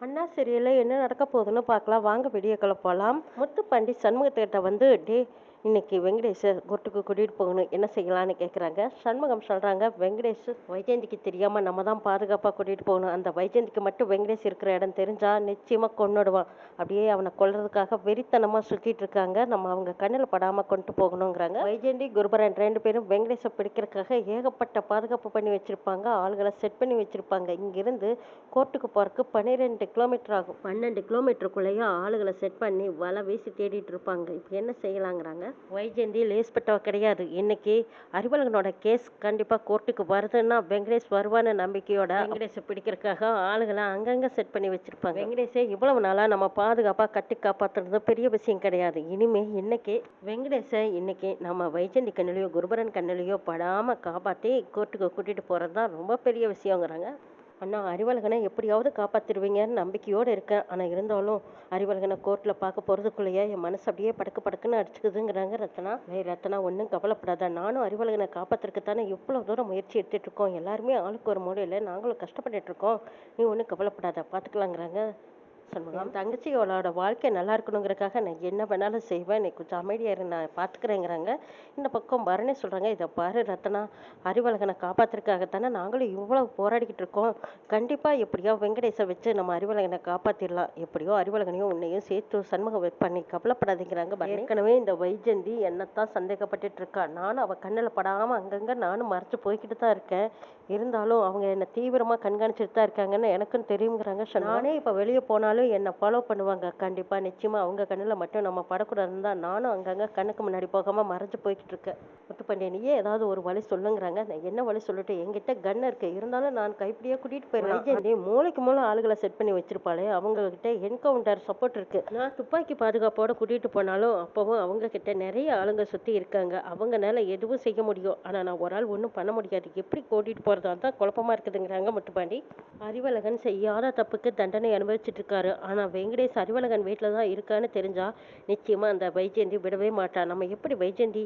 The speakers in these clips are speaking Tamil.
அண்ணா சீரியலில் என்ன நடக்க போகுதுன்னு பார்க்கலாம். வாங்க வீடியோக்குள்ள போகலாம் முத்துப்பாண்டி சண்முகத்துக்கிட்ட வந்து டே இன்னைக்கு வெங்கடேஷ் கொட்டுக்கு கூட்டிகிட்டு போகணும். என்ன செய்யலான்னு கேட்குறாங்க சண்முகம் சொல்கிறாங்க வெங்கடேஷ் வைஜெயந்திக்கு தெரியாமல் நம்ம தான் பாதுகாப்பாக கூட்டிகிட்டு போகணும். அந்த வைஜெயந்திக்கு மட்டும் வெங்கடேஷ் இருக்கிற இடம் தெரிஞ்சால் நிச்சயமாக கொண்டுடுவான் அப்படியே அவனை கொல்றதுக்காக வெறித்தனமாக சுற்றிட்டு இருக்காங்க. நம்ம அவங்க கண்ணில் படாமல் கொண்டு போகணுங்கிறாங்க. வைஜெயந்தி குருபரன் ரெண்டு பேரும் வெங்கடேஷை பிடிக்கிறதுக்காக ஏகப்பட்ட பாதுகாப்பு பண்ணி வச்சுருப்பாங்க. ஆளுகளை செட் பண்ணி வச்சுருப்பாங்க. இங்கிருந்து கோர்ட்டுக்கு போகிறதுக்கு பன்னிரெண்டு கிலோமீட்டர் ஆகும். பன்னெண்டு கிலோமீட்டருக்குள்ளேயே ஆளுகளை செட் பண்ணி வலை வீசி தேடிட்டு இருப்பாங்க. இப்போ என்ன செய்யலாங்கிறாங்க? வைஜெயந்தி லேஸ்பட்டவ கிடையாது. இன்னைக்கு அறிவழகனோட கேஸ் கண்டிப்பாக கோர்ட்டுக்கு வருதுன்னா வெங்கடேஷ் வருவான நம்பிக்கையோட வெங்கடேஷை பிடிக்கிறதுக்காக ஆளுகளை அங்கங்கே செட் பண்ணி வச்சிருப்பாங்க. வெங்கடேஷை இவ்வளவு நாளாக நம்ம பாதுகாப்பாக கட்டி காப்பாற்றுறது பெரிய விஷயம் கிடையாது. இனிமே இன்னைக்கு வெங்கடேஷை இன்னைக்கு நம்ம வைஜந்தி கண்ணிலையோ குருபரன் கண்ணிலையோ படாமல் காப்பாற்றி கோர்ட்டுக்கு கூட்டிகிட்டு போகிறது தான் ரொம்ப பெரிய விஷயங்கிறாங்க. அண்ணா அறிவழகனை எப்படியாவது காப்பாற்றிடுவீங்கன்னு நம்பிக்கையோடு இருக்கேன். ஆனால் இருந்தாலும் அறிவழகனை கோர்ட்டில் பார்க்க போகிறதுக்குள்ளேயே என் மனசு அப்படியே படக்கு படக்குன்னு அடிச்சுக்குதுங்கிறாங்க ரத்னா ஏய் ரத்னா ஒன்றும் கவலைப்படாத. நானும் அறிவழகனை காப்பாற்றுறதுக்குத்தானே இவ்வளோ தூரம் முயற்சி எடுத்துகிட்டு இருக்கோம். எல்லாருமே ஆளுக்கு ஒரு மூலையில் நாங்களும் கஷ்டப்பட்டுட்ருக்கோம் நீ ஒன்றும் கவலைப்படாத. பார்த்துக்கலாங்கிறாங்க சண்முகம் தங்கச்சியோட வாழ்க்கை நல்லா இருக்கணுங்கிறக்காக நான் என்ன வேணாலும் செய்வேன். நீ கொஞ்சம் அமைதியாக இரு நான் பார்த்துக்கிறேங்கிறாங்க இந்த பக்கம் பரணி சொல்கிறாங்க இதை பாரு ரத்னா அறிவழகனை காப்பாற்றுறதுக்காகத்தானே நாங்களும் இவ்வளோ போராடிக்கிட்டு இருக்கோம். கண்டிப்பாக எப்படியோ வெங்கடேஷை வச்சு நம்ம அறிவழகனை காப்பாற்றிடலாம் எப்படியோ அறிவழகனையும் உன்னையும் சேர்த்து சண்முகம் பண்ணி கவலைப்படாதீங்கிறாங்க. ஏற்கனவே இந்த வைஜந்தி என்னத்தான் சந்தேகப்பட்டுட்டு இருக்கா? நானும் அவள் கண்ணில் படாமல் அங்கங்கே நானும் மறைச்சு போய்கிட்டு தான் இருக்கேன். இருந்தாலும் அவங்க என்னை தீவிரமாக கண்காணிச்சுட்டு தான் இருக்காங்கன்னு எனக்கும் தெரியுங்கிறாங்க. நானே இப்போ வெளியே போனாலும் என்னை ஃபாலோ பண்ணுவாங்க. கண்டிப்பாக நிச்சயமாக அவங்க கண்ணில் மட்டும் நம்ம படக்கூடாதுன்னு தான் நானும் அங்கங்கே கண்ணுக்கு முன்னாடி போகாமல் மறைஞ்சு போய்கிட்டு இருக்கேன். முத்துப்பாண்டிய நீயே ஏதாவது ஒரு வழி சொல்லுங்கிறாங்க. என்ன வழி சொல்லிட்டு என்கிட்ட கன் இருக்கு. இருந்தாலும் நான் கைப்பிடியாக கூட்டிகிட்டு நீ மூளைக்கு மூளை ஆளுகளை செட் பண்ணி வச்சிருப்பாளே. அவங்க கிட்ட என்கவுண்டர் சப்போர்ட் இருக்கு. நான் துப்பாக்கி பாதுகாப்போட கூட்டிகிட்டு போனாலும் அப்போவும் அவங்க கிட்ட நிறைய ஆளுங்க சுற்றி இருக்காங்க. அவங்கனால எதுவும் செய்ய முடியும். ஆனால் நான் ஒரு ஆள் ஒன்றும் பண்ண முடியாது. எப்படி கூட்டிகிட்டு போகிறதா தான் குழப்பமா இருக்குதுங்கிறாங்க முத்துப்பாண்டி. அறிவழகன் செய்யாத தப்புக்கு தண்டனை அனுபவிச்சுட்டு இருக்காரு. ஆனால் வெங்கடேஷ் அறிவழகன் வீட்டில் தான் இருக்கான்னு தெரிஞ்சா நிச்சயமாக அந்த வைஜெயந்தி விடவே மாட்டான் நம்ம எப்படி வைஜெயந்தி?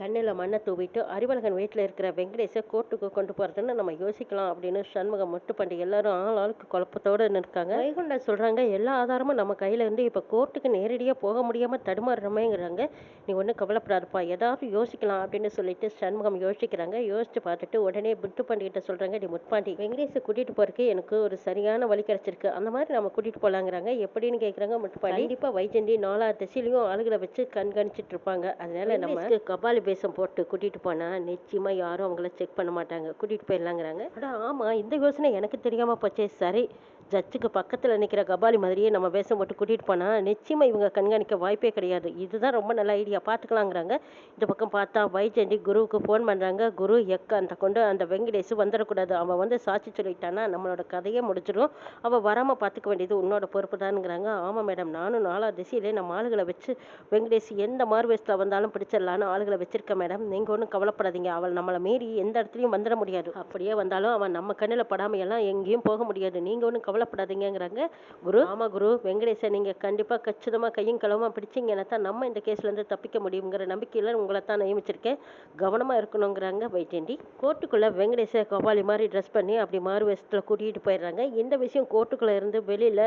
கண்ணில் மண்ணை தூவிட்டு அறிவழகன் வீட்டில் இருக்கிற வெங்கடேஷை கோர்ட்டுக்கு கொண்டு போகிறதுன்னு நம்ம யோசிக்கலாம் அப்படின்னு சண்முகம் முட்டுப்பாண்டி எல்லாரும் ஆள் ஆளுக்கு குழப்பத்தோடு இருக்காங்க வைகுண்டா சொல்கிறாங்க எல்லா ஆதாரமும் நம்ம கையில் இருந்து இப்போ கோர்ட்டுக்கு நேரடியாக போக முடியாமல் தடுமாறுறமேங்கிறாங்க. நீ ஒன்றும் கவலைப்படாதப்பா ஏதாவது யோசிக்கலாம் அப்படின்னு சொல்லிட்டு சண்முகம் யோசிக்கிறாங்க. யோசிச்சு பார்த்துட்டு உடனே முட்டுப்பாண்டி கிட்ட சொல்கிறாங்க டி முட்பாண்டி வெங்கடேஷை கூட்டிகிட்டு போகிறதுக்கு எனக்கு ஒரு சரியான வழி கிடைச்சிருக்கு. அந்த மாதிரி நம்ம கூட்டிகிட்டு போகலாங்கிறாங்க எப்படின்னு கேட்குறாங்க முட்டுப்பாண்டி. கண்டிப்பாக வைஜந்தி நாலா திசையிலையும் ஆளுகளை வச்சு கண்காணிச்சிட்டு இருப்பாங்க. அதனால நம்ம கபாலி வேஷம் போட்டு கூட்டிகிட்டு போனால் நிச்சயமாக யாரும் அவங்கள செக் பண்ண மாட்டாங்க. கூட்டிகிட்டு போயிடலாங்கிறாங்க. அடா ஆமாம் இந்த யோசனை எனக்கு தெரியாமல் போச்சே. சரி ஜட்ஜுக்கு பக்கத்தில் நிற்கிற கபாலி மாதிரியே நம்ம வேஷம் போட்டு கூட்டிகிட்டு போனால் நிச்சயமாக இவங்க கண்காணிக்க வாய்ப்பே கிடையாது. இதுதான் ரொம்ப நல்ல ஐடியா பார்த்துக்கலாங்கிறாங்க இந்த பக்கம் பார்த்தா வைஜெயந்தி குருவுக்கு ஃபோன் பண்ணுறாங்க குரு எக்க அந்த கொண்டு அந்த வெங்கடேஷ் வந்துடக்கூடாது. அவன் வந்து சாட்சி சொல்லிட்டானா நம்மளோட கதையே முடிச்சிடும் அவள் வராமல் பார்த்துக்க வேண்டியது உன்னோட பொறுப்பு தானுங்கிறாங்க ஆமாம் மேடம் நானும் நாலா திசையிலே நம்ம ஆளுகளை வச்சு வெங்கடேஷ் எந்த மார்வேஸ்டில் வந்தாலும் பிடிச்சிடலான்னு ஆளுகளை வச்சு வச்சிருக்கேன் மேடம் நீங்கள் ஒன்றும் கவலைப்படாதீங்க. அவள் நம்மளை மீறி எந்த இடத்துலையும் வந்துட முடியாது. அப்படியே வந்தாலும் அவன் நம்ம கண்ணில் படாமையெல்லாம் எங்கேயும் போக முடியாது. நீங்கள் ஒன்றும் கவலைப்படாதீங்கிறாங்க குரு? ஆமாம் குரு. வெங்கடேசன் நீங்கள் கண்டிப்பாக கச்சிதமாக கையும் களவுமா பிடிச்சிங்கன்னா தான் நம்ம இந்த கேஸ்லேருந்து தப்பிக்க முடியுங்கிற நம்பிக்கையில் உங்களை தான் நியமிச்சிருக்கேன். கவனமாக இருக்கணுங்கிறாங்க வைஜெயந்தி கோர்ட்டுக்குள்ளே வெங்கடேச கபாலி மாதிரி ட்ரெஸ் பண்ணி அப்படி மாறு வேஷத்தில் கூட்டிகிட்டு போயிடுறாங்க. இந்த விஷயம் கோர்ட்டுக்குள்ளே இருந்து வெளியில்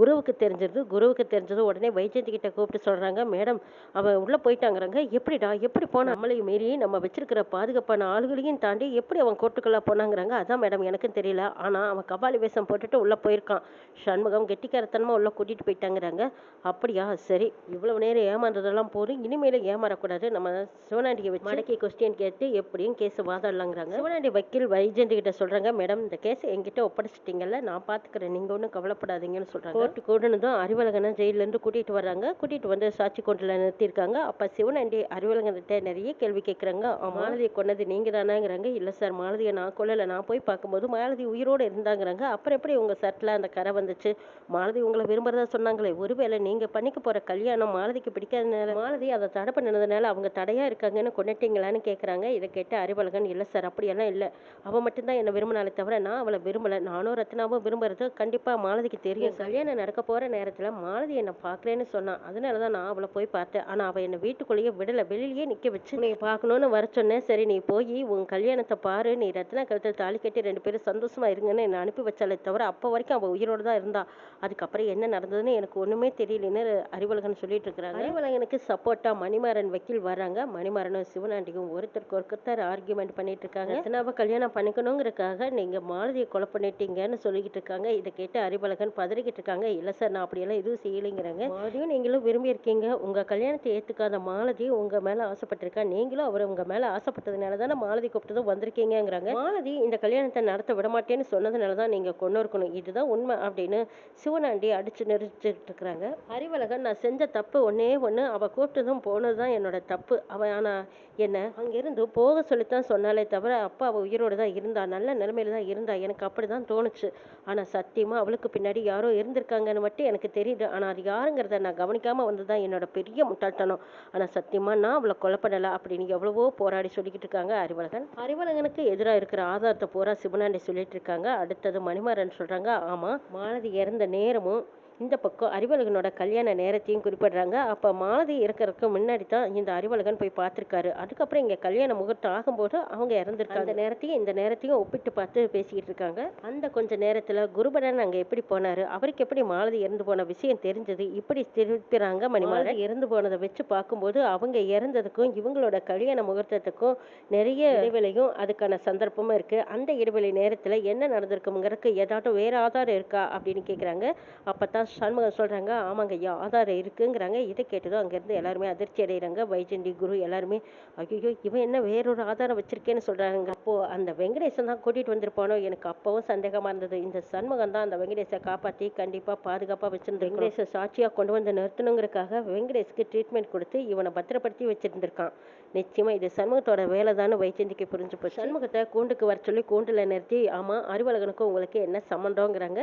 குருவுக்கு தெரிஞ்சிருது. குருவுக்கு தெரிஞ்சது உடனே வைஜெயந்தி கிட்ட கூப்பிட்டு சொல்கிறாங்க மேடம் அவன் உள்ளே போயிட்டாங்கிறாங்க. எப்படிடா? எப்படி போன நம்மளையும் மீறி நம்ம வச்சிருக்கிற பாதுகாப்பான ஆளுகளையும் தாண்டி எப்படி அவன் கோர்ட்டுக்குள்ளே போனாங்கிறாங்க? அதான் மேடம் எனக்கும் தெரியல. ஆனால் அவன் கபாலி வேஷம் போட்டுட்டு உள்ளே போயிருக்கான். சண்முகம் கெட்டிக்காரத்தனமாக உள்ளே கூட்டிகிட்டு போயிட்டாங்கிறாங்க. அப்படியா? சரி. இவ்வளவு நேரம் ஏமாந்ததெல்லாம் போதும். இனிமேல ஏமாறக்கூடாது. நம்ம சிவனாண்டியை வச்சு மடக்கி கொஸ்டின் கேட்டு எப்படியும் கேஸ் வாதாடலாங்கிறாங்க. சிவனாண்டி வக்கீல் வைஜெயந்தி கிட்ட சொல்கிறாங்க மேடம் இந்த கேஸ் என்கிட்ட ஒப்படைச்சிட்டிங்கல்ல. நான் பாத்துக்கிறேன் நீங்கள் ஒன்றும் கவலைப்படாதீங்கன்னு சொல்கிறாங்க கோர்ட்டு கூடனதும் அறிவழகனை ஜெயிலேருந்து கூட்டிகிட்டு வர்றாங்க. கூட்டிகிட்டு வந்து சாட்சி கொண்டில் நிறுத்தியிருக்காங்க. அப்போ சிவனாண்டி அறிவழகன்கிட்ட நிறைய கேள்வி கேட்குறாங்க மாலதியை கொன்னது நீங்கள் தானாங்கிறாங்க இல்லை சார் மாலதியை நான் கொல்லலை நான் போய் பார்க்கும்போது மாலதி உயிரோடு இருந்தாங்கிறாங்க. அப்புறம் எப்படி உங்கள் சட்டில் அந்த கரை வந்துச்சு? மாலதி உங்களை விரும்புறதா சொன்னாங்களே ஒருவேளை நீங்கள் பண்ணிக்க போகிற கல்யாணம் மாலதிக்கு பிடிக்காதனால மாலதி அதை தடை பண்ணதுனால அவங்க தடையாக இருக்காங்கன்னு கொண்டுட்டீங்களான்னு கேட்குறாங்க இதை கேட்டு அறிவழகன் இல்லை சார் அப்படியெல்லாம் இல்லை. அவள் மட்டும்தான் என்னை விரும்பினாலே தவிர நான் அவளை விரும்பலை. நானும் ரத்னாவும் விரும்புறது கண்டிப்பாக மாலதிக்கு தெரியும். கல்யாணம் நடக்க போகிற நேரத்தில் மாலதி என்னை பார்க்குறேன்னு சொன்னான் அதனால தான் நான் அவளை போய் பார்த்தேன். ஆனால் அவள் என்னை வீட்டுக்குள்ளேயே விடலை. வெளியிலேயே நிற்க வச்சு நீ பார்க்கணுன்னு வர சொன்னேன். சரி நீ போய் உன் கல்யாணத்தை பாரு. நீ ரத்னா கழுத்தில் தாலி கட்டி ரெண்டு பேரும் சந்தோஷமா இருங்கன்னு என்னை அனுப்பி வச்சாலே தவிர அப்போ வரைக்கும் அவள் உயிரோடு தான் இருந்தா. அதுக்கப்புறம் என்ன நடந்ததுன்னு எனக்கு ஒன்றுமே தெரியலன்னு அறிவழகன் சொல்லிட்டு இருக்கிறாங்க. அறிவழகனுக்கு சப்போர்ட்டா மணிமாறன் வக்கீல் வர்றாங்க. மணிமாறனும் சிவனாண்டியும் ஒருத்தருக்கு ஒருத்தர் ஆர்கியூமெண்ட் பண்ணிட்டு இருக்காங்க. ரத்னாவை கல்யாணம் பண்ணிக்கணுங்கிறதுக்காக நீங்க மாலதியை கொலை பண்ணிட்டீங்கன்னு சொல்லிக்கிட்டு இருக்காங்க. இதை கேட்டு அறிவழகன் பதறிக்கிட்டு இருக்காங்க. இல்லை சார் நான் அப்படியெல்லாம் எதுவும் செய்யலைங்கிறாங்க. மாலதியும் நீங்களும் விரும்பி இருக்கீங்க உங்க கல்யாணத்தை ஏத்துக்காத மாலதி உங்க மேல ஆசைப்பட்டிருக்கா? நீங்களும் அவர் உங்க மேல ஆசைப்பட்டதுனால தானே மாலதி கூப்பிட்டதும் வந்திருக்கீங்கங்கிறாங்க. மாலதி இந்த கல்யாணத்தை நடத்த விட மாட்டேன்னு சொன்னதுனால தான் நீங்க கொண்டு இருக்கணும் இதுதான் உண்மை அப்படின்னு சிவனாண்டி அடிச்சு நெரிச்சிட்டு இருக்கிறாங்க. அறிவழகன் நான் செஞ்ச தப்பு ஒன்னே ஒன்று அவள் கூப்பிட்டதும் போனது தான் என்னோட தப்பு. அவள் ஆனால் என்ன? அங்கிருந்து போக சொல்லித்தான் சொன்னாலே தவிர அப்பா அவள் உயிரோடு தான் இருந்தா நல்ல நிலைமையில தான் இருந்தா. எனக்கு அப்படி தான் தோணுச்சு. ஆனால் சத்தியமாக அவளுக்கு பின்னாடி யாரோ இருந்திருக்காங்கன்னு மட்டும் எனக்கு தெரியுது. ஆனால் அது யாருங்கிறத நான் கவனிக்காமல் வந்து தான் என்னோட பெரிய முட்டாள்தனம். ஆனால் சத்தியமாக நான் அவளை கொலை பண்ணல அப்படின்னு எவ்வளவோ போராடி சொல்லிக்கிட்டு இருக்காங்க அறிவழகன். அறிவழகனுக்கு எதிராக இருக்கிற ஆதாரத்தை பூரா சிவனாண்டி சொல்லிட்டு இருக்காங்க. அடுத்தது மணிமாறன் சொல்கிறாங்க ஆமாம் மாலதி இறந்த நேரமும் இந்த பக்கம் அறிவழகனோட கல்யாண நேரத்தையும் குறிப்பிடுறாங்க. அப்போ மாலதி இருக்கிறதுக்கு முன்னாடி தான் இந்த அறிவழகன் போய் பார்த்துருக்காரு. அதுக்கப்புறம் இங்கே கல்யாண முகூர்த்தம் ஆகும்போது அவங்க இறந்துருக்காங்க. அந்த நேரத்தையும் இந்த நேரத்தையும் ஒப்பிட்டு பார்த்து பேசிக்கிட்டு இருக்காங்க அந்த கொஞ்ச நேரத்தில் குருபரன் அங்கே எப்படி போனாரு? அவருக்கு எப்படி மாலதி இறந்து போன விஷயம் தெரிஞ்சது? இப்படி திருப்பிறாங்க மணிமாலதி இறந்து போனதை வச்சு பார்க்கும்போது அவங்க இறந்ததுக்கும் இவங்களோட கல்யாண முகூர்த்தத்துக்கும் நிறைய இடைவெளியும் அதுக்கான சந்தர்ப்பமும் இருக்கு. அந்த இடைவெளி நேரத்தில் என்ன நடந்திருக்குங்கிறதுக்கு ஏதாட்டும் வேற ஆதாரம் இருக்கா அப்படின்னு கேட்குறாங்க அப்போ தான் சண்முகம் சொல்கிறாங்க ஆமாங்க ஐயா ஆதாரம் இருக்குங்கிறாங்க. இதை கேட்டதும் அங்கேருந்து எல்லாருமே அதிர்ச்சி அடைகிறாங்க வைஜெண்டி குரு எல்லாருமே ஐயோ இவன் என்ன வேறொரு ஆதாரம் வச்சிருக்கேன்னு சொல்கிறாங்க அப்போது அந்த வெங்கடேசன் தான் கூட்டிகிட்டு வந்திருப்பானோ? எனக்கு அப்போவும் சந்தேகமாக இருந்தது. இந்த சண்முகம் தான் அந்த வெங்கடேஷை காப்பாற்றி கண்டிப்பாக பாதுகாப்பாக வச்சிருந்த வெங்கடேஷை சாட்சியாக கொண்டு வந்து நிறுத்தணுங்கிறதுக்காக வெங்கடேஷ்க்கு ட்ரீட்மெண்ட் கொடுத்து இவனை பத்திரப்படுத்தி வச்சிருந்திருக்கான். நிச்சயமா இது சண்முகத்தோட வேலை தான் வைஜெயந்திக்கு புரிஞ்சு போச்சு. சண்முகத்தை கூண்டுக்கு வர சொல்லி கூண்டுல நிறுத்தி ஆமா அறிவழகனுக்கும் உங்களுக்கு என்ன சம்மந்தோங்கிறாங்க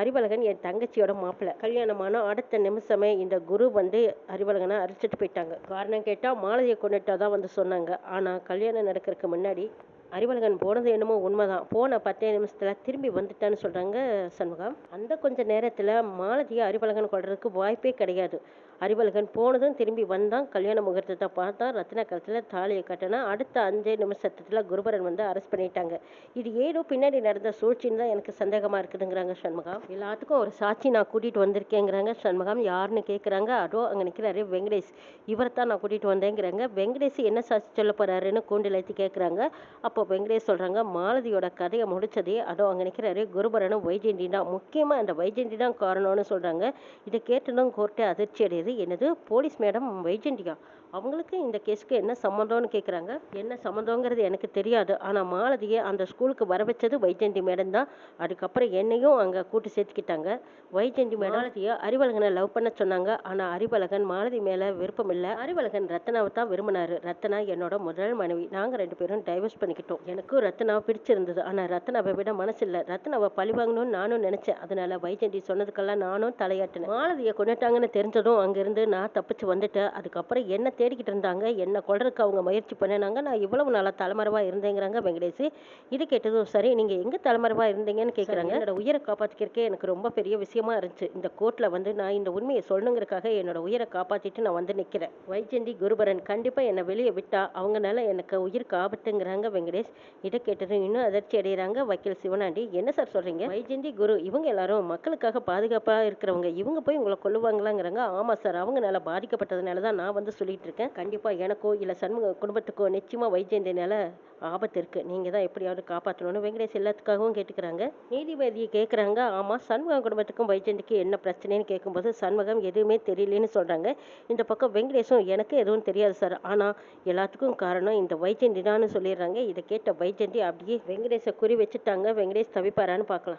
அறிவழகன் என் தங்கச்சியோட மாப்பிள்ளை. கல்யாணமான அடுத்த நிமிஷமே இந்த குரு வந்து அறிவழகனை அரிச்சிட்டு போயிட்டாங்க. காரணம் கேட்டா மாலதியை கொண்டுட்டா தான் வந்து சொன்னாங்க. ஆனா கல்யாணம் நடக்கிறதுக்கு முன்னாடி அறிவழகன் போனது என்னமோ உண்மைதான். போன பத்தே நிமிஷத்துல திரும்பி வந்துட்டான்னு சொல்றாங்க சண்முகம். அந்த கொஞ்ச நேரத்துல மாலதியை அறிவழகன் கொள்றதுக்கு வாய்ப்பே கிடையாது. அறிவழகன் போனதும் திரும்பி வந்தான். கல்யாண முகூர்த்தத்தை பார்த்தா ரத்ன கழுத்தில் தாலியை கட்டினா அடுத்த அஞ்சே நிமிஷத்துல குருபரன் வந்து அரெஸ்ட் பண்ணிட்டாங்க. இது ஏதோ பின்னாடி நடந்த சூழ்ச்சின்னு தான் எனக்கு சந்தேகமா இருக்குதுங்கிறாங்க சண்முகம். எல்லாத்துக்கும் ஒரு சாட்சி நான் கூட்டிட்டு வந்திருக்கேங்கிறாங்க சண்முகம். யாருன்னு கேட்குறாங்க அதோ அங்கே நிற்கிறாரு வெங்கடேஷ். இவரை தான் நான் கூட்டிட்டு வந்தேங்கிறாங்க. வெங்கடேஷ் என்ன சாட்சி சொல்ல போறாருன்னு கூண்டில் ஏற்றி கேட்குறாங்க அப்போ வெங்கடேஷ் சொல்றாங்க மாலதியோட கதையை முடிச்சதே. அதோ அங்கே நிற்கிறாரு குருபரனும் வைஜெயந்தி தான். முக்கியமாக அந்த வைஜெயந்தி தான் காரணம்னு சொல்றாங்க. இதை கேட்டதும் கோர்ட்டை அதிர்ச்சி அடையுது. என்னது? போலீஸ் மேடம் வைஜெயந்தியா அவங்களுக்கு இந்த கேஸுக்கு என்ன சம்மந்தம்னு கேட்குறாங்க என்ன சம்மந்தங்கிறது எனக்கு தெரியாது. ஆனால் மாலதியை அந்த ஸ்கூலுக்கு வர வச்சது வைஜெயந்தி மேடம் தான். அதுக்கப்புறம் என்னையும் அங்கே கூட்டு சேர்த்துக்கிட்டாங்க. வைஜெயந்தி மேடம் மாலதியை அறிவழகனை லவ் பண்ண சொன்னாங்க. ஆனால் அறிவழகன் மாலதி மேலே விருப்பம் இல்லை. அறிவழகன் ரத்னாவை தான் விரும்பினாரு. ரத்னா என்னோட முதல் மனைவி. நாங்கள் ரெண்டு பேரும் டைவர்ஸ் பண்ணிக்கிட்டோம். எனக்கும் ரத்னாவை பிடிச்சிருந்தது. ஆனால் ரத்னாவை விட மனசு இல்லை. ரத்னாவை பழி வாங்கணும்னு நானும் நினச்சேன். அதனால வைஜெயந்தி சொன்னதுக்கெல்லாம் நானும் தலையாட்டினேன். மாலதியை கொண்டுட்டாங்கன்னு தெரிஞ்சதும் அங்கேருந்து நான் தப்பிச்சு வந்துட்டேன். அதுக்கப்புறம் என்ன தேடிக்கிட்டு இருந்தாங்க. என்ன கொள்றதுக்கு அவங்க முயற்சி பண்ணினாங்க. நான் இவ்வளவு நாளாக தலைமறைவாக இருந்தேங்கிறாங்க வெங்கடேஷ் இது கேட்டதும் சரி நீங்கள் எங்கே தலைமறைவாக இருந்தீங்கன்னு கேட்குறாங்க என்னோட உயிரை காப்பாற்றிக்கிறக்கே எனக்கு ரொம்ப பெரிய விஷயமா இருந்துச்சு. இந்த கோர்ட்டில் வந்து நான் இந்த உண்மையை சொல்லணுங்கிறக்காக என்னோட உயிரை காப்பாற்றிட்டு நான் வந்து நிற்கிறேன் வைஜெயந்தி குருபரன் கண்டிப்பாக என்னை வெளியே விட்டா அவங்கனால எனக்கு உயிருக்கு ஆபத்துங்கிறாங்க வெங்கடேஷ். இதை கேட்டதும் இன்னும் அதிர்ச்சி அடைகிறாங்க வக்கீல் சிவனாண்டி. என்ன சார் சொல்கிறீங்க வைஜெயந்தி குரு இவங்க எல்லாரும் மக்களுக்காக பாதுகாப்பாக இருக்கிறவங்க. இவங்க போய் உங்களை கொல்லுவாங்களாங்கிறாங்க. ஆமாம் சார் அவங்கனால பாதிக்கப்பட்டதுனால தான் நான் வந்து சொல்லிட்டு இருக்கேன். கண்டிப்பாக எனக்கோ இல்லை சண்முக குடும்பத்துக்கோ நிச்சயமாக வைஜெயந்தினால ஆபத்து இருக்குது நீங்கள் தான் எப்படியாவது காப்பாற்றணும்னு வெங்கடேஷ் எல்லாத்துக்காகவும் கேட்டுக்கிறாங்க. நீதிபதியை கேட்குறாங்க ஆமாம் சண்முகம் குடும்பத்துக்கும் வைஜெயந்திக்கு என்ன பிரச்சனைன்னு கேட்கும்போது சண்முகம் எதுவுமே தெரியலன்னு சொல்கிறாங்க இந்த பக்கம் வெங்கடேஷும் எனக்கு எதுவும் தெரியாது சார். ஆனால் எல்லாத்துக்கும் காரணம் இந்த வைஜெயந்தி தான் சொல்லிடுறாங்க. இதை கேட்ட வைஜெயந்தி அப்படியே வெங்கடேஷை குறி வச்சுட்டாங்க. வெங்கடேஷ் தவிப்பாரான்னு பார்க்கலாம்.